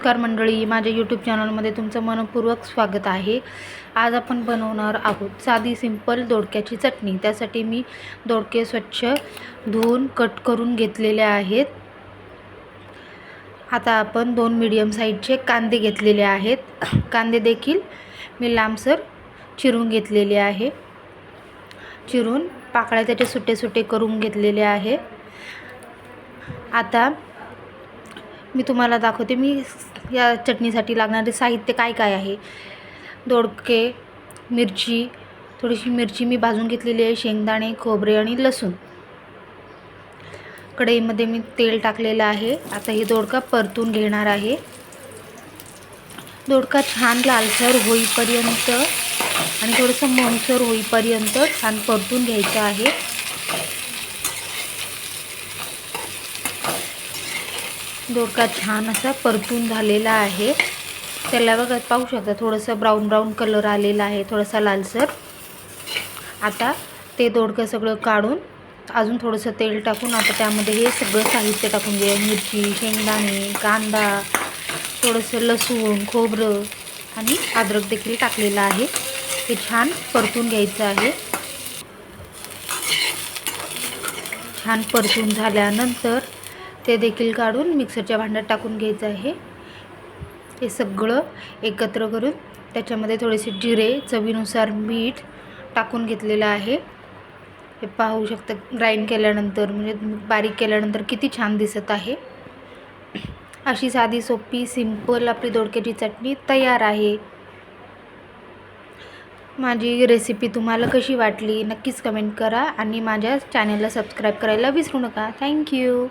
नमस्कार मंडळी माझ्या यूट्यूब चॅनलमध्ये तुमचं मनपूर्वक स्वागत आहे. आज आपण बनवणार आहोत साधी सिंपल दोडक्याची चटणी. त्यासाठी मी दोडके स्वच्छ धुवून कट करून घेतलेले आहेत. आता आपण दोन मीडियम साईजचे कांदे घेतलेले आहेत. कांदे देखील मी लांबसर चिरून घेतलेले आहे. चिरून पाकळ्या त्याचे सुटे सुटे करून घेतलेले आहे. आता मी तुम्हाला दाखवते. मी या चटणीसाठी लागणारे साहित्य काय काय आहे? दोडके मिरची थोडीशी मिरची मी भाजून घेतलेली आहे शेंगदाणे खोबरे आणि लसूण. कढईमध्ये मी तेल टाकलेलं आहे. आता हे दोडका परतून घेणार आहे. दोडका छान लालसर होईपर्यंत आणि थोडंसं मनसर होईपर्यंत छान परतून घ्यायचं आहे. दोडका छान असा परतून झालेला आहे. त्याला बघा पाहू शकता थोडंसं ब्राऊन ब्राऊन कलर आलेला आहे थोडासा लालसर. आता ते दोडकं सगळं काढून अजून थोडंसं तेल टाकून आता त्यामध्ये हे सगळं साहित्य टाकून घे मिरची शेंगदाणे कांदा थोडंसं लसूण खोबरं आणि अद्रक देखील टाकलेलं आहे. हे छान परतून घ्यायचं आहे. छान परतून झाल्यानंतर ते देखील काढून मिक्सरच्या भांड्यात टाकून घ्यायचं आहे. हे सगळं एकत्र करून त्याच्यामध्ये थोडेसे जिरे चवीनुसार मीठ टाकून घेतलेलं आहे. हे पाहू शकता ग्राइंड केल्यानंतर म्हणजे बारीक केल्यानंतर किती छान दिसत आहे. अशी साधी सोपी सिंपल आपली दोडक्याची चटणी तयार आहे. माझी रेसिपी तुम्हाला कशी वाटली नक्कीच कमेंट करा आणि माझ्या चॅनलला सबस्क्राईब करायला विसरू नका. थँक्यू